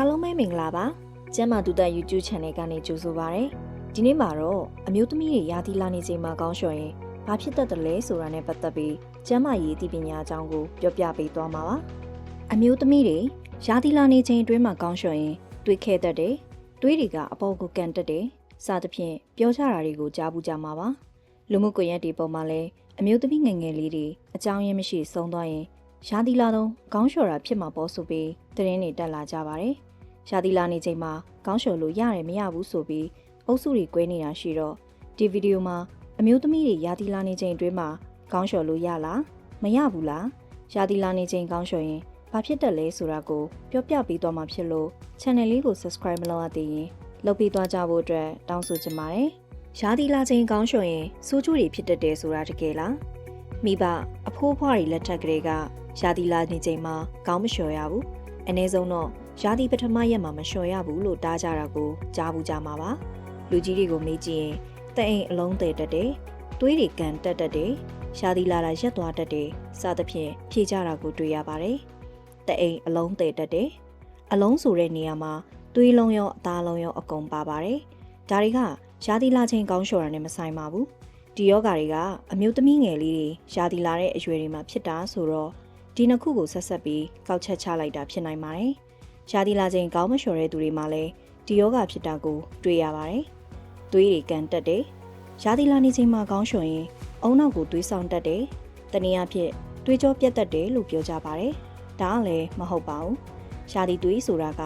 အားလုံးပဲမင်္ဂလာပါကျမ်းမာတူတက် YouTube Channel ကနေကြိုဆိုပါရစေဒီနေ့မှာတော့အမျိုးသမီးတွေရာသီလာနေချိန်မှာကောင်းလျှော်ရင်ဘာဖြစ်တတ်တယ်လဲဆိုတာနဲ့ပတ်သက်ပြီးကျမ်းမာရေးအသိပညာအကြောင်းကိုပြောပြပေးသွားမှာပါအမျိုးသမီးတွေရာသီလာနေချိန်အတွင်းမှာကောင်းလျှော်ရင်တွေးခဲတတ်တယ်တွေးတွေကအပေါ်ကိုကန်တက်တယ်စသဖြင့်ပြောကြတာတွေကိုကြားဘူးကြမှာပါလူမှုကွန်ရက်တွေပေါ်မှာလည်းအမျိုးသမီးငယ်ငယ်လေးတွေအကြောင်းရင်းမရှိဆုံးသွားရင် ရာသီလာတော့ကောင်းလျှော်တာဖြစ်မှာပေါ့ဆိုပြီးသတင်းတွေတက်လာကြပါတယ်။ရာသီလာနေချိန်မှာကောင်းလျှော်လို့ရတယ်မရဘူးဆိုပြီးအုပ်စုတွေ꿰နေတာရှိတော့ဒီဗီဒီယိုမှာအမျိုးသမီးတွေရာသီလာနေချိန်အတွင်းမှာကောင်းလျှော်လို့ရလားမရဘူးလားရာသီလာနေချိန်ကောင်းလျှော်ရင်ဘာဖြစ်တတ်လဲဆိုတာကိုပြောပြပေးသွားမှာဖြစ်လို့ channel လေးကို subscribe မလုပ်ရသေးရင်လုပ်ပေးသွားကြဖို့အတွက်တောင်းဆိုချင်ပါတယ်။ရာသီလာချိန်ကောင်းလျှော်ရင်စိုးကျိုးတွေဖြစ်တတ်တယ်ဆိုတာတကယ်လားမိဘအဖိုးဖွားတွေလက်ထက်ကလေးက ရာသီလာနေချိန်မှာကောင်းမလျှော်ရဘူးအနည်းဆုံးတော့ရာသီပထမရက်မှာမလျှော်ရဘူးလို့တားကြတာကိုကြားဘူးကြမှာပါလူကြီးတွေကိုမေးကြည့်ရင်တအိမ်အလုံးသေးတတ်တယ်သွေးတွေကန်တက်တတ်တယ်ရာသီလာလာရက်သွားတတ်တယ်စသဖြင့်ဖြေကြတာကိုတွေ့ရပါတယ်တအိမ်အလုံးသေးတတ်တယ်အလုံးဆိုတဲ့နေရာမှာသွေးလုံးရောအသားလုံးရောအကုန်ပါပါတယ်ဒါတွေကရာသီလာချိန်ကောင်းလျှော်တာနဲ့မဆိုင်ပါဘူးဒီယောဂါတွေကအမျိုးသမီးငယ်လေးတွေရာသီလာတဲ့အရွယ်တွေမှာဖြစ်တာဆိုတော့ ဒီနှစ်ခုကိုဆက်ဆက်ပြီးကောက်ချက်ချလိုက်တာဖြစ်နိုင်ပါတယ်။ရှားသီလာချိန်ကောင်းမလျှော်တဲ့သူတွေမှာလည်းဒီယောဂဖြစ်တာကိုတွေ့ရပါတယ်။သွေးတွေကန်တက်တယ်။ရှားသီလာနေချိန်မှာကောင်းလျှော်ရင်အုံနောက်ကိုသွေးဆောင်တက်တယ်။တနည်းအားဖြင့်သွေးကြောပြတ်တက်တယ်လို့ပြောကြပါတယ်။ဒါကလည်းမဟုတ်ပါဘူး။ရှားသီသွေးဆိုတာက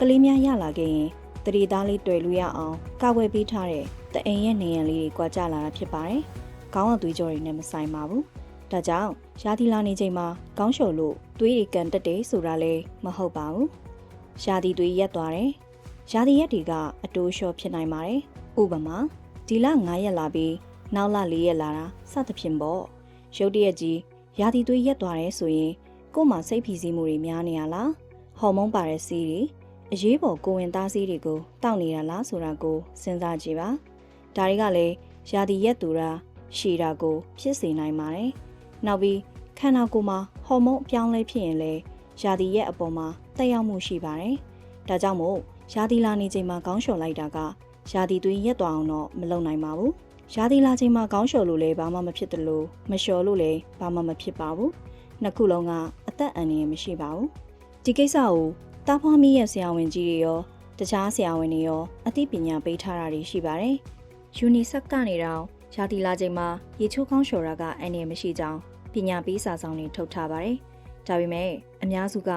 ကလေးများရလာခဲ့ရင်တရီသားလေးတွေ့လို့ရအောင်ကာဝယ်ပေးထားတဲ့တအိမ်ရဲ့နေရန်လေးတွေကွာကြလာတာဖြစ်ပါတယ်။ခေါင်းကသွေးကြောတွေနဲ့မဆိုင်ပါဘူး။ ဒါကြောင့်ရာသီလာနေချိန်မှာကောင်းလျှော်လို့သွေးတွေကန်တက်တယ်ဆိုတာလည်းမဟုတ်ပါဘူး။ရာသီသွေးရက်သွားတယ်။ရာသီရက်တွေကအတိုးလျှော်ဖြစ်နိုင်ပါတယ်။ဥပမာဒီလ9ရက်လာပြီးနောက်လ4ရက်လာတာစသဖြင့်ပေါ့။ရုတ်တရက်ကြီးရာသီသွေးရက်သွားတယ်ဆိုရင်ကိုယ်မှာစိတ်ဖိစီးမှုတွေများနေရလား။ဟော်မုန်းပါတဲ့ဆေးတွေအရေးပေါ်ကိုဝင်သားဆေးတွေကိုတောက်နေတာလားဆိုတာကိုစဉ်းစားကြည့်ပါ။ဒါတွေကလည်းရာသီရက်သူတာရှည်တာကိုဖြစ်စေနိုင်ပါတယ်။ နောက်ပြီးခန္ဓာကိုယ်မှာဟော်မုန်းအပြောင်းလဲဖြစ်ရင်လည်းရာသီရက်အပေါ်မှာတက်ရောက်မှုရှိပါတယ်။ဒါကြောင့်မို့ရာသီလာနေချိန်မှာခေါင်းလျှော်လိုက်တာကရာသီသွေးရက်သွားအောင်တော့မလုပ်နိုင်ပါဘူး။ရာသီလာချိန်မှာခေါင်းလျှော်လို့လည်းဘာမှမဖြစ်တယ်လို့မလျှော်လို့လည်းဘာမှမဖြစ်ပါဘူး။နှစ်ခုလုံးကအသက်အန္တရာယ်မရှိပါဘူး။ဒီကိစ္စကိုတာဖွားမီးရဲ့ဆရာဝန်ကြီးတွေရောတခြားဆရာဝန်တွေရောအသိပညာပေးထားတာတွေရှိပါတယ်။ UNICEF ကနေတော့ ရာသီလာချိန်မှာရေချိုးကောင်းလျှော်တာကအန္တရာယ်မရှိကြောင်းပညာပေးစာဆောင်တွေထုတ်ထားပါတယ်။ဒါပေမဲ့အများစုက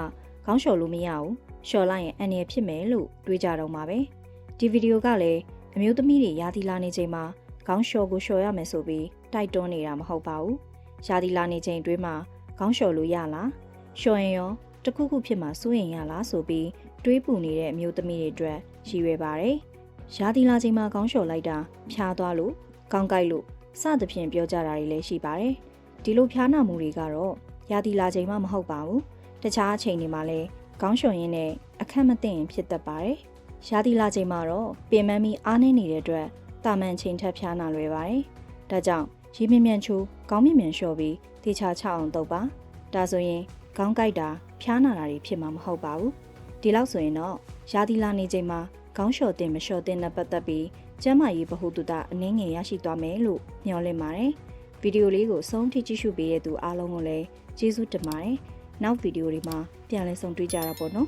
ခေါင်းလျှော်လို့မရဘူး။လျှော်လိုက်ရင်အန္တရာယ်ဖြစ်မယ်လို့တွေးကြတော့မှာပဲ။ဒီဗီဒီယိုကလည်းအမျိုးသမီးတွေရာသီလာနေချိန်မှာခေါင်းလျှော်ကိုလျှော်ရမယ်ဆိုပြီးတိုက်တွန်းနေတာမဟုတ်ပါဘူး။ရာသီလာနေချိန်အတွင်းမှာခေါင်းလျှော်လို့ရလား။လျှော်ရင်ရောတခုခုဖြစ်မှာစိုးရင်ရလားဆိုပြီးတွေးပူနေတဲ့အမျိုးသမီးတွေအတွက်ရည်ရွယ်ပါတယ်။ရာသီလာချိန်မှာခေါင်းလျှော်လိုက်တာဖြားသွားလို့ ကောင်းကိုက်လို့စသဖြင့်ပြောကြတာတွေလည်းရှိပါတယ်။ဒီလိုဖျားနာမှုတွေကတော့ရာသီလာချိန်မှမဟုတ်ပါဘူး။တခြားအချိန်တွေမှာလည်းခေါင်းလျှော်ရင်းနဲ့အခက်မသိရင်ဖြစ်တတ်ပါတယ်။ရာသီလာချိန်မှာတော့ပင်မမီအားနေနေတဲ့အတွက်တာမန်ချိန်ထက်ဖျားနာလွယ်ပါတယ်။ဒါကြောင့်ရေမြင့်မြင့်ချိုးခေါင်းမြင့်မြင့်လျှော်ပြီးတေချာချအောင်တုပ်ပါ။ဒါဆိုရင်ခေါင်းကိုက်တာဖျားနာတာတွေဖြစ်မှာမဟုတ်ပါဘူးဒီလောက်ဆိုရင်တော့ရာသီလာနေချိန်မှာခေါင်းလျှော်တင်မလျှော်တင်နဲ့ပတ်သက်ပြီး ကျမ်းမာရေးဗဟုသုတအနည်းငယ်ရရှိသွားမယ်လို့မျှော်လင့်ပါတယ်ဗီဒီယိုလေးကိုဆုံးထိကြည့်ရှုပေးတဲ့သူအားလုံးကိုလည်းကျေးဇူးတင်ပါတယ်နောက်ဗီဒီယိုတွေမှာပြန်လည်ဆုံတွေ့ကြတာပေါ့နော်